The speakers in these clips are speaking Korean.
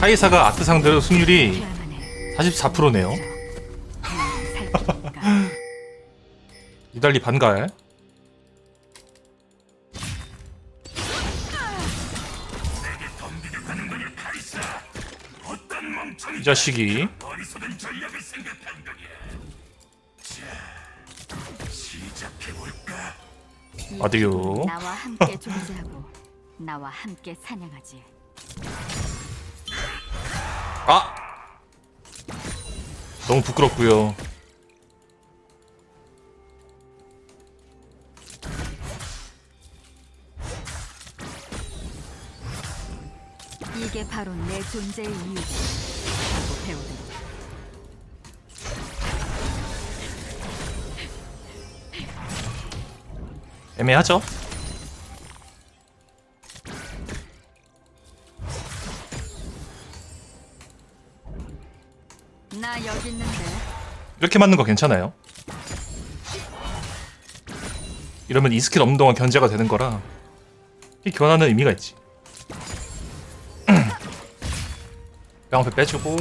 카이사가 아트 상대로 승률이 그야만의 44%네요. 살피니까 이달리 반갈. 이 자식이 어디요? 나와 함께 존재하고 나와 함께 사냥하지. 아! 너무 부끄럽고요. 이게 바로 내 존재의 이유다. 라고 배우든 애매하죠? 이렇게 맞는 거 괜찮아요? 이러면 이 스킬 없는 동안 견제가 되는 거라 이 교환하는 의미가 있지. 깡패 빼주고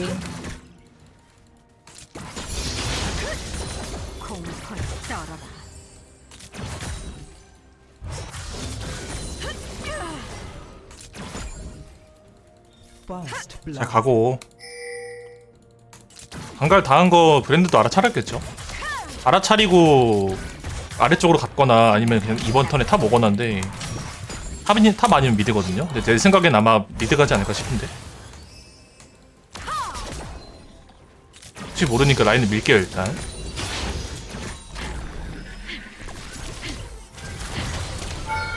잘. 가고 반갈 당한 거 브랜드도 알아차렸겠죠? 알아차리고 아래쪽으로 갔거나 아니면 그냥 이번 턴에 탑 오거나 한데 탑이 탑 아니면 미드거든요. 근데 제 생각엔 아마 미드 가지 않을까 싶은데. 혹시 모르니까 라인을 밀게요 일단.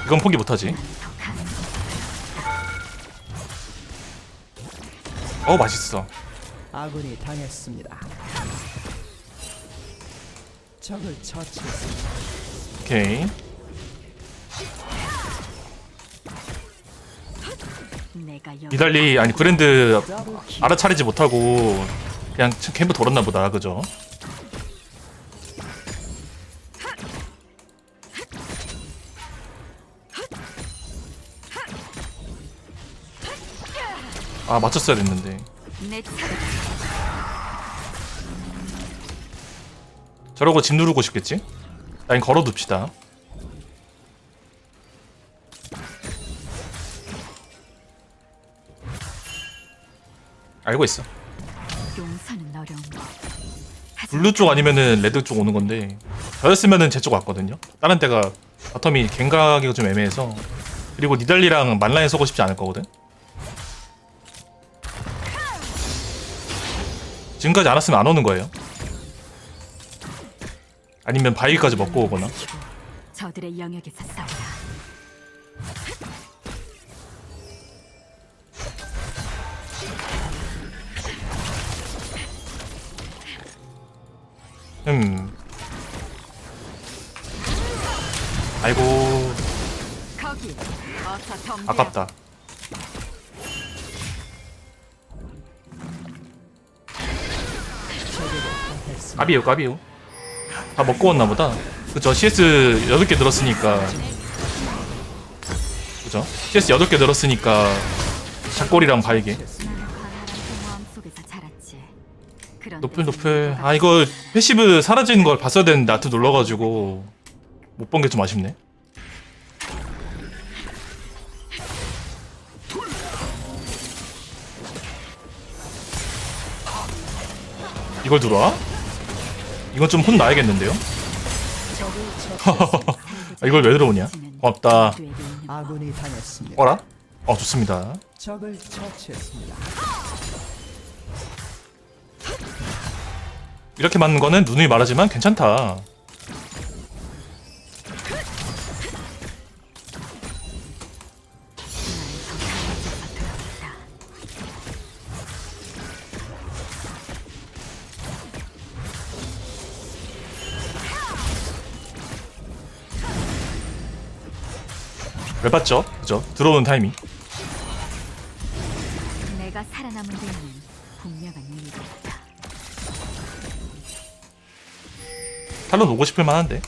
이건 포기 못하지. 어 맛있어. 아군이 당했습니다. 적을 처치했습니다. 오케이. 내가 여기 이달리 아니 더블 킬. 알아차리지 못하고 그냥 캠프 돌았나 보다 그죠? 아 맞췄어야 됐는데 내 차례다. 저러고 집 누르고 싶겠지? 라인 걸어둡시다 알고 있어 용서는 어려운 거. 하지만 블루 쪽 아니면은 레드 쪽 오는 건데 저였으면은 제 쪽 왔거든요. 다른 데가 바텀이 갱가기가 좀 애매해서 그리고 니달리랑 만라인 서고 싶지 않을 거거든. 지금까지 안 왔으면 안 오는 거예요. 아니면 바위까지 먹고 오거나. 저들의 영역에서 싸우라. 음. 아이고 거기 어서 덤벼. 아깝다. 까비요 까비요. 다 먹고 왔나 보다. 그죠? CS 8개 늘었으니까. 그죠? CS 8개 늘었으니까 작골이랑. 그런데 노플 노플. 아 이거 패시브 사라지는 걸 봤어야 되는데 아트 눌러가지고 못 본 게 좀 아쉽네. 이걸 들어와? 이건 좀 혼나야겠는데요? 아, 이걸 왜 들어오냐? 고맙다. 아군이 당했습니다. 어라? 어 좋습니다. 적을 처치했습니다. 이렇게 맞는 거는 누누이 말하지만 괜찮다. 봤죠? 그죠? 들어오는 타이밍. 내가 살아남은 데에는 분명한 이유가 있다. 탈론 오고 싶을 만한데.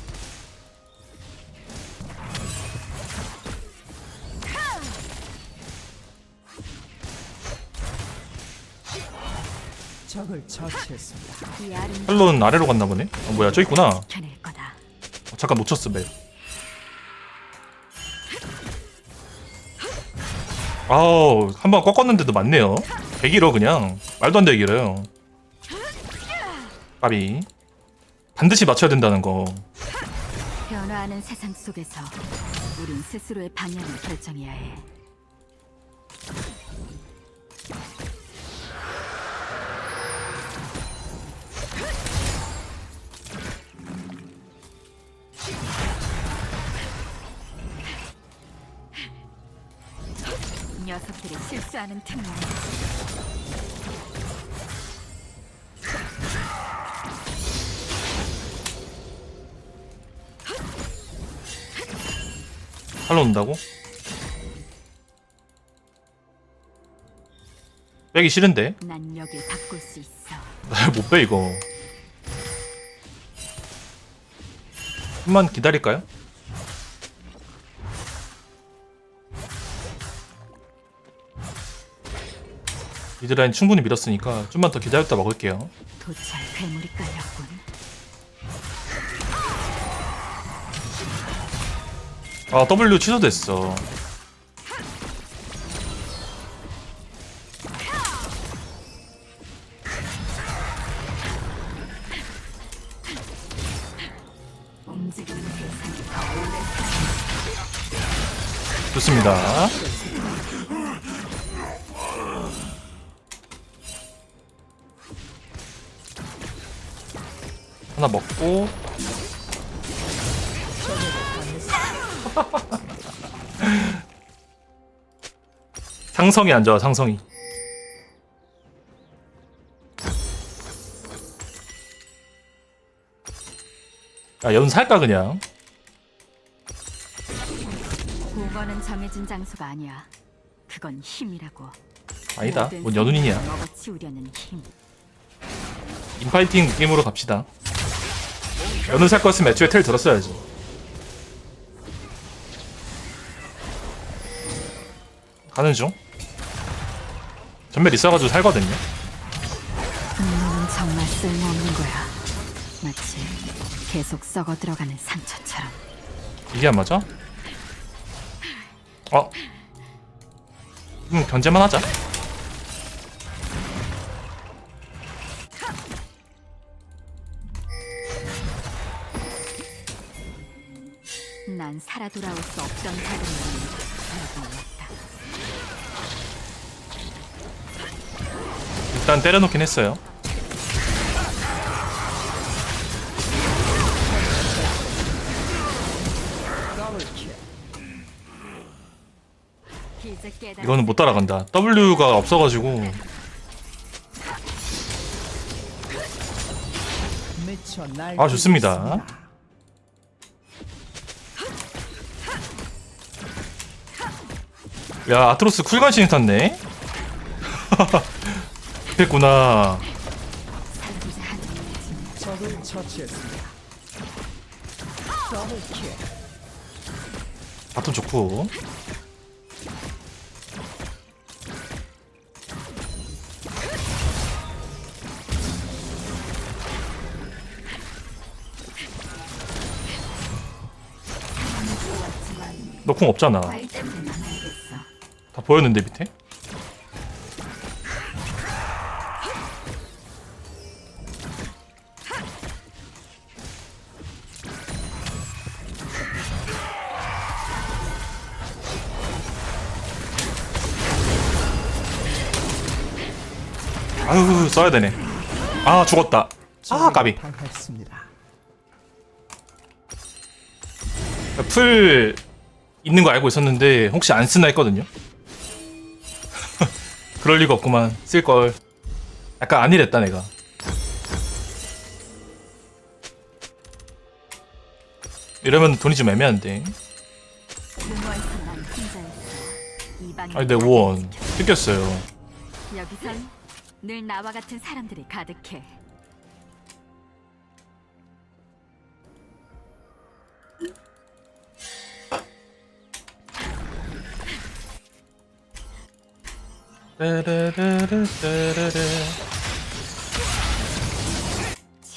적을 처치했습니다. 이 아름 헬론 아래로 갔나 보네. 아, 뭐야 저 있구나. 켜낼 거다. 어, 잠깐 놓쳤어 맵. 아우 한 번 꺾었는데도 맞네요. 대기로 그냥 말도 안 길어요. 까비 반드시 맞춰야 된다는 거. 변화하는 세상 속에서 우린 스스로의 방향을 결정해야 해. 녀석들이 실수하는 틈만 살러 온다고? 빼기 싫은데 난 여길 바꿀 수 있어. 못빼 이거. 좀만 기다릴까요? 미드라인 충분히 밀었으니까 좀만 더 기다렸다 먹을게요. 도찰 괴물이 깔렸군. 아 W 취소됐어. 좋습니다. 하나 먹고 상성이 안 좋아 상성이 야 연살까 그냥 보거는 정해진 장소가 아니야. 그건 힘이라고. 아니다 뭔 연운이냐 먹어치우려는 힘. 인파이팅 느낌으로 갑시다 연운 살 거였으면 애초에 텔 들었어야지 가는 중 전멸 있어가지고 살거든요 분노는 정말 쓸모없는 거야. 마치 계속 썩어 들어가는 상처처럼. 이게 안 맞아? 어? 음 견제만 하자 난 살아 돌아올 수 없던 알고 있다. 일단 때려놓긴 했어요. 이거는 못 따라간다 W가 없어가지고. 아, 좋습니다. 야 아트로스 탔네 의지. 적을 처치했습니다. 더블킬. 바톤 좋고 너궁 없잖아 보였는데 밑에 아유 써야 되네 아 죽었다 아 까비. 풀 있는 거 알고 있었는데 혹시 안 쓰나 했거든요. 그럴 리가 없구만. 쓸 걸. 약간 안일했다 내가. 이러면 돈이 좀 애매한데. 아니 내 우원 뜯겼어요. 여기선 늘 나와 같은 사람들이 가득해.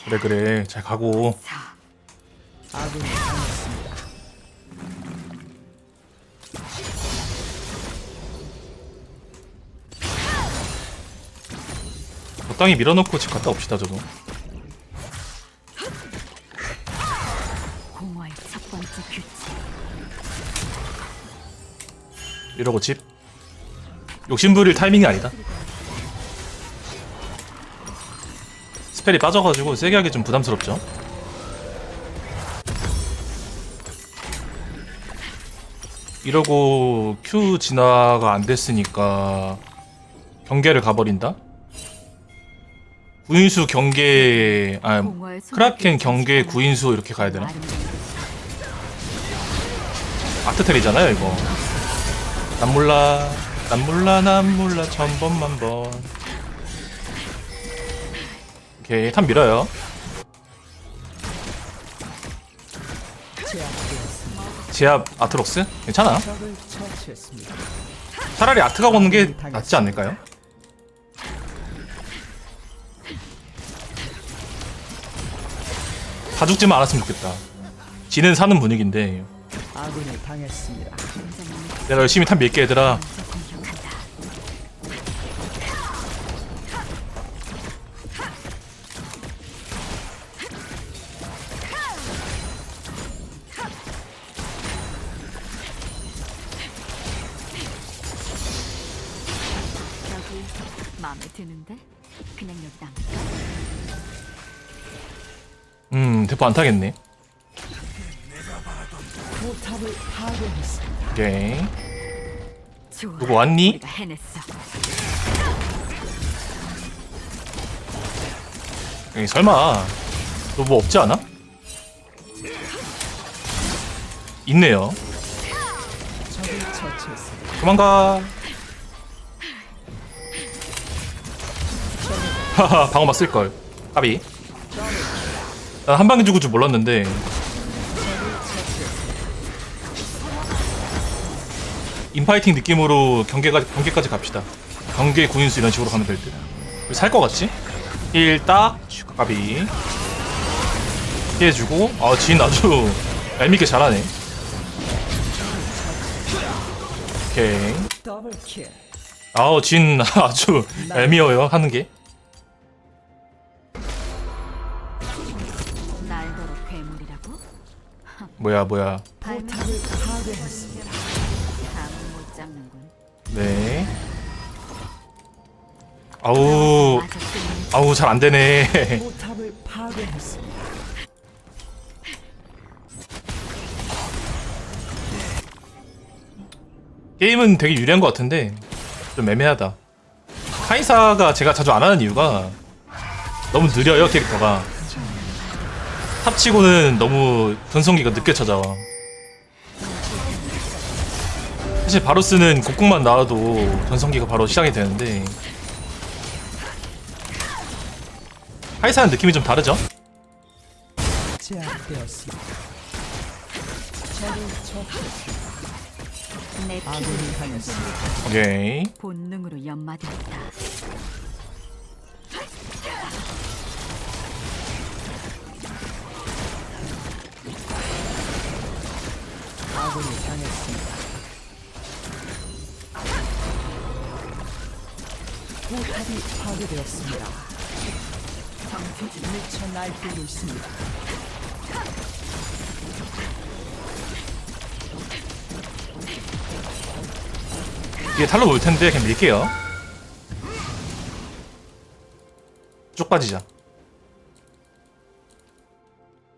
그래 그래 잘 가고 4. 아군이 당했습니다. 적당히 밀어놓고 집 갔다 옵시다 저도 공허의 첫 번째 규칙. 이러고 집 욕심부릴 타이밍이 아니다 스펠이 빠져가지고 세게 하기 좀 부담스럽죠 이러고 Q 진화가 안 됐으니까 경계를 가버린다? 구인수 경계 아 크라켄 경계 구인수 이렇게 가야 되나? 아트텔이잖아요 이거 난 몰라 난 몰라 난 몰라 천번만 번 오케이 탑 밀어요. 제압 아트록스 괜찮아. 차라리 아트가 오는 게 낫지 않을까요? 다 죽지만 않았으면 좋겠다 지는 사는 분위기인데 내가 열심히 탑 밀게 얘들아 대포 안 타겠네. 오케이. 누구 왔니? 에이, 설마 너 뭐 없지 않아? 있네요. 도망가 하하 방어막 쓸걸 까비 난 한 방에 죽을 줄 몰랐는데. 인파이팅 느낌으로 경계까지 경계까지 갑시다. 경계 구인수 이런 식으로 가면 될 듯 살것 같지? 1딱 까비. 피해주고 아 진 아주 얄밉게 잘하네. 오케이. 아우 진 아주 얄미워요 하는 게 뭐야 뭐야 포탑을 파괴했습니다. 감은 못 잡는군. 네 아우 아우 잘 안 되네 포탑을 파괴했습니다. 게임은 되게 유리한 것 같은데 좀 애매하다 카이사가 제가 자주 안 하는 이유가 너무 느려요 캐릭터가 탑치고는 너무 전성기가 늦게 찾아와 사실 바로스는 곡궁만 나와도 전성기가 바로 시작이 되는데 카이사는 느낌이 좀 다르죠? 오케이 본능으로 연마되었다. 아군이 당했습니다. 포탑이 파괴되었습니다. 정표지 미쳐 날뛰고 있습니다. 뒤에 탈로 올 텐데 그냥 밀게요. 쭉 빠지자.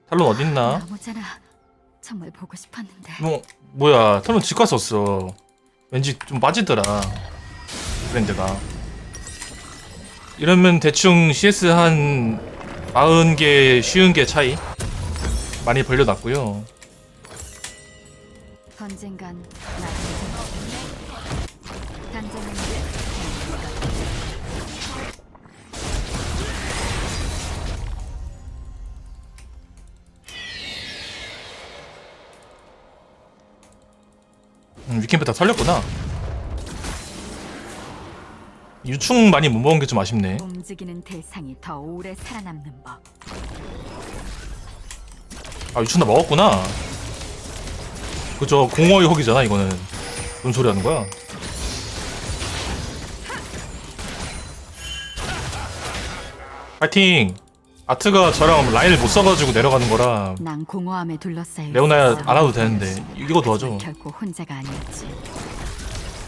탈론 어딨나? 나오잖아. 정말 보고 싶었는데. 뭐 뭐야 탈론 집 갔었어. 왠지 좀 빠지더라. 브랜드가. 이러면 대충 CS 한 40개 쉬운 개 차이 많이 벌려놨고요. 언젠간 나도 음, 위캠프 다 털렸구나. 유충 많이 못 먹은 게 좀 아쉽네. 움직이는 대상이 더 오래 살아남는 법. 아 유충 다 먹었구나. 그저 공허의 혹이잖아 이거는. 뭔 소리 하는 거야? 파이팅! 아트가 저랑 라인을 못 써가지고 내려가는 거라 난 공허함에 둘러싸여 레오나야 있었어. 안 와도 되는데 이거 도와줘. 결코 혼자가 아니었지.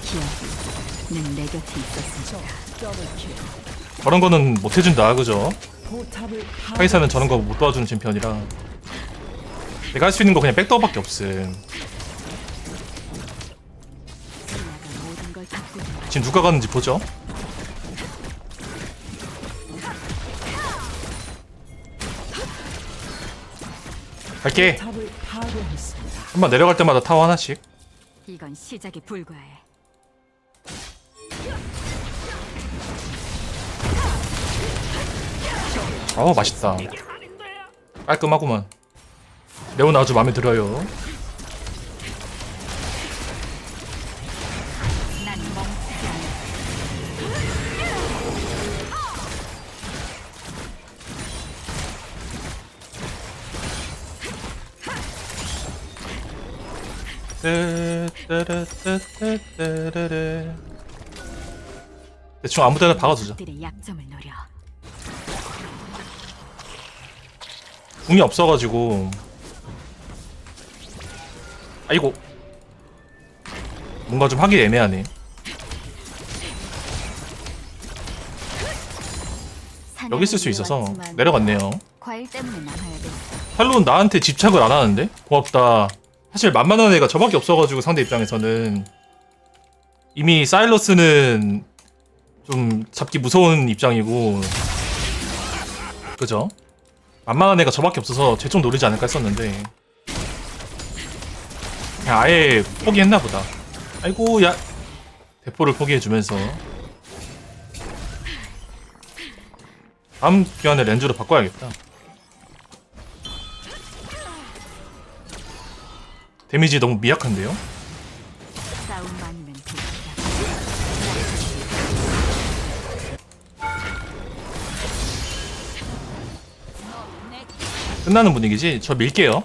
기억이 는내 곁에 있었으니까. 저런 거는 못 해준다 그죠? 카이사는 저런 거 못 도와주는 챔피언이라 내가 할 수 있는 거 그냥 백도어밖에 없음. 지금 누가 가는지 보죠. 갈게. 한번 내려갈 때마다 타워 하나씩. 이건 시작에 불과해. 어 맛있다. 깔끔하구만. 레오나 아주 마음에 들어요. 뜨뜨뜨뜨뜨뜨르르. 대충 아무 데나 박아두자. 들의 약점을 노려. 궁이 없어가지고. 아이고. 뭔가 좀 하기 애매하네. 여기 있을 수 있어서 내려갔네요. 과일 때문에 나가야 돼. 탈론 나한테 집착을 안 하는데? 고맙다. 사실 만만한 애가 저밖에 없어가지고 상대 입장에서는 이미 사일러스는 좀 잡기 무서운 입장이고 그죠? 만만한 애가 저밖에 없어서 쟤좀 노리지 않을까 했었는데 그냥 아예 포기했나 보다. 아이고 야 대포를 포기해주면서 다음 기간에 렌즈로 바꿔야겠다. 데미지 너무 미약한데요? 되겠다. 끝나는 분위기지? 저 밀게요.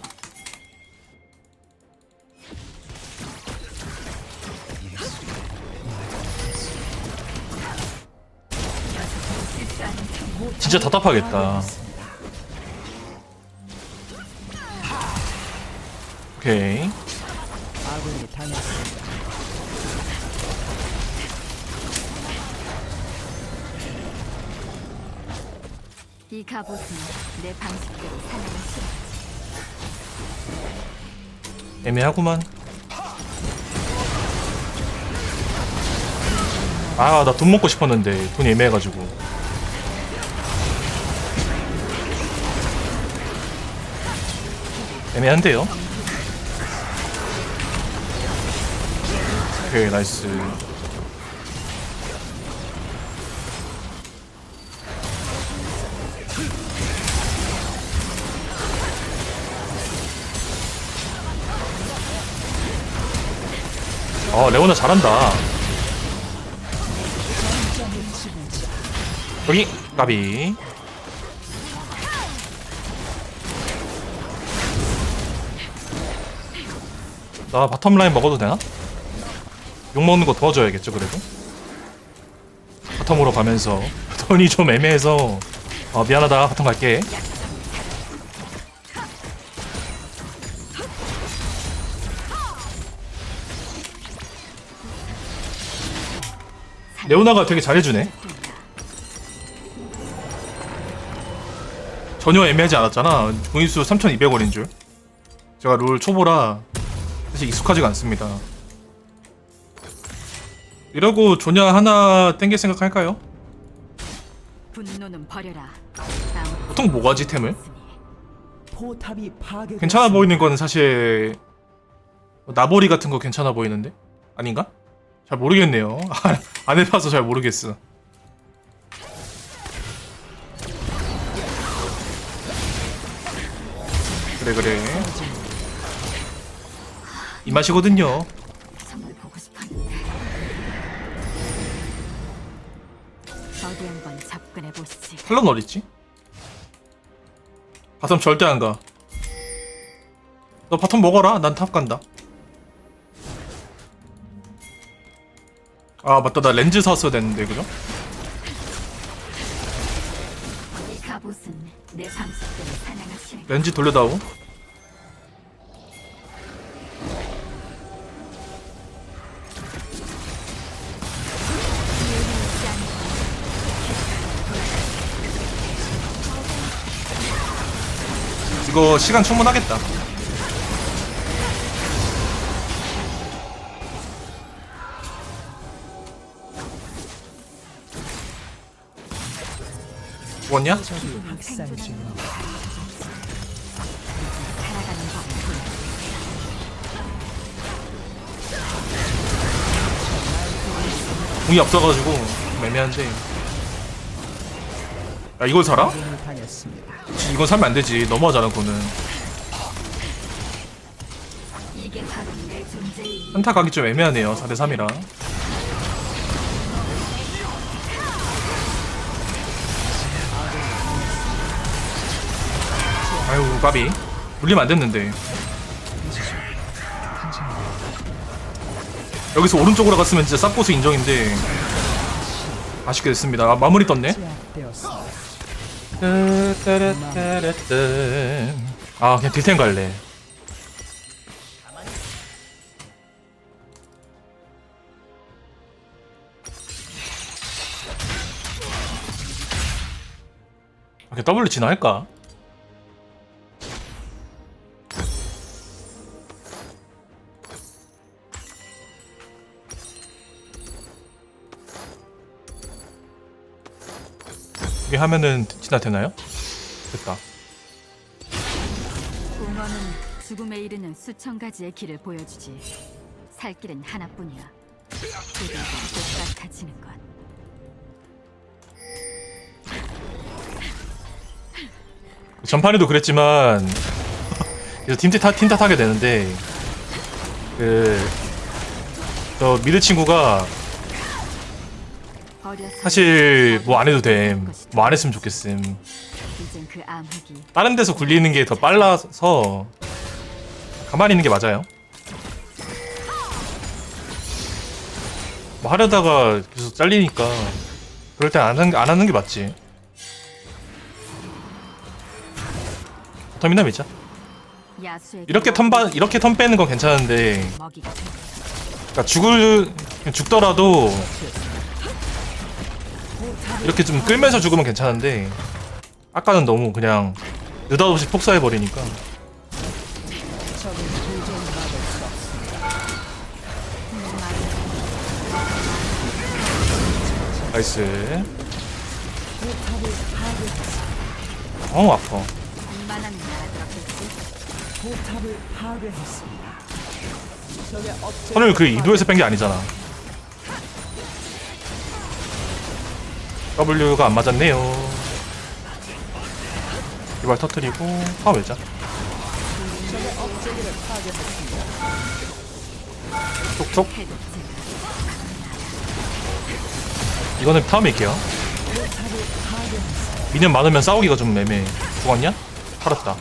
진짜 답답하겠다. 오케이. 아군이 당했습니다. 이 갑옷은 내 방식대로 사냥을 싫어. 애매하구만. 아, 나 돈 먹고 싶었는데 돈이 애매해가지고. 애매한데요? 오케이, 나이스. 어, 레오나 잘한다. 여기, 까비. 나 바텀 라인 먹어도 되나? 욕 먹는 거 도와줘야겠죠, 그래도. 바텀으로 가면서. 돈이 좀 애매해서. 어, 미안하다. 바텀 갈게. 레오나가 되게 잘해주네. 전혀 애매하지 않았잖아. 공인수 3,200원인 줄. 제가 롤 초보라 사실 익숙하지가 않습니다. 이러고 조냐 하나 땡길 생각 할까요? 분노는 버려라. 아무 보통 뭐가지 템을? 포탑이 파괴. 괜찮아 보이는 거는 사실 나보리 같은 거 괜찮아 보이는데 아닌가? 잘 모르겠네요. 안 해봐서 잘 모르겠어. 그래 그래. 이 맛이거든요. 보시지. 탈론 어딨지? 바텀 절대 안 가. 너 바텀 먹어라. 난 탑 간다. 아 맞다 나 렌즈 샀어야 됐는데 그죠? 렌즈 돌려다오. 이거 시간 충분하겠다. 죽었냐? 공이 없어가지고 애매한데. 야 이걸 살아? 이건 사면 안 되지. 너무하잖아 그거는. 한타 가기 좀 애매하네요. 4대 3이라. 아유 까비. 물리면 안 됐는데. 여기서 오른쪽으로 갔으면 진짜 쌉고수 인정인데 아쉽게 됐습니다. 아, 마무리 떴네. 제압되었습니다. 아 그냥 딜템 갈래. 아, 그냥 W 진화할까? 이게 하면은 진화 되나요? 됐다. 공허는 죽음에 이르는 수천 가지의 길을 보여주지. 살 길은 하나뿐이야. 그들과 똑같아지는 것. 전판에도 그랬지만 그래서 팀 탓, 팀 탓하게 되는데 그 저 미드 친구가 사실 뭐 안 해도 됨. 뭐 안 했으면 좋겠음. 다른 데서 굴리는 게 더 빨라서 가만히 있는 게 맞아요. 뭐 하려다가 계속 잘리니까 그럴 땐안 하는, 안 하는 게 맞지. 터미널. 야수에게 이렇게 턴 이렇게 턴 빼는 건 괜찮은데 그러니까 죽을 죽더라도 이렇게 좀 끌면서 죽으면 괜찮은데 아까는 너무 그냥 느닷없이 폭사해 버리니까 적은 도저히 막을 수 없습니다. 나이스 포탑을 파괴했습니다. 어 아파 선을 그 이도에서 뺀 게 아니잖아 W가 안 맞았네요 이발 터트리고 파괴했습니다. 톡톡 이거는 파괴했습니다. 미니언 많으면 싸우기가 좀 애매해 죽었냐? 살았다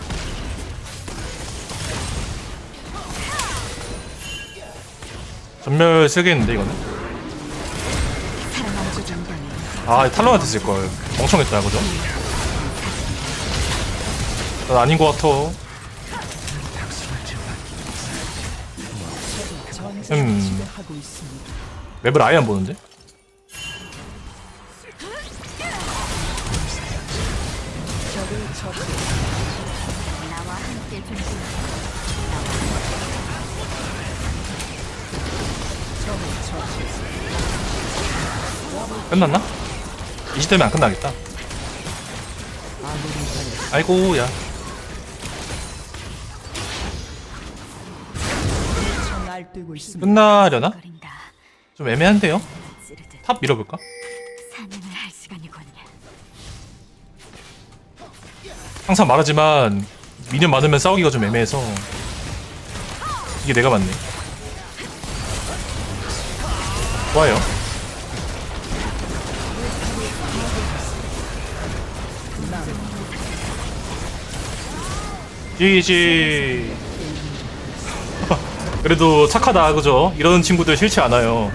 전멸 세겠는데 이거는? 아 탈론한테 쓸걸 멍청했다 그죠? 난 아닌 것 같아 음. 맵을 아예 안 보는데? 끝났나? 20대면 안 끝나겠다. 아이고 야. 끝나려나? 좀 애매한데요? 탑 밀어볼까? 항상 말하지만 미니언 많으면 싸우기가 좀 애매해서 이게 내가 맞네 좋아요 GG. 그래도 착하다, 그죠? 이런 친구들 싫지 않아요.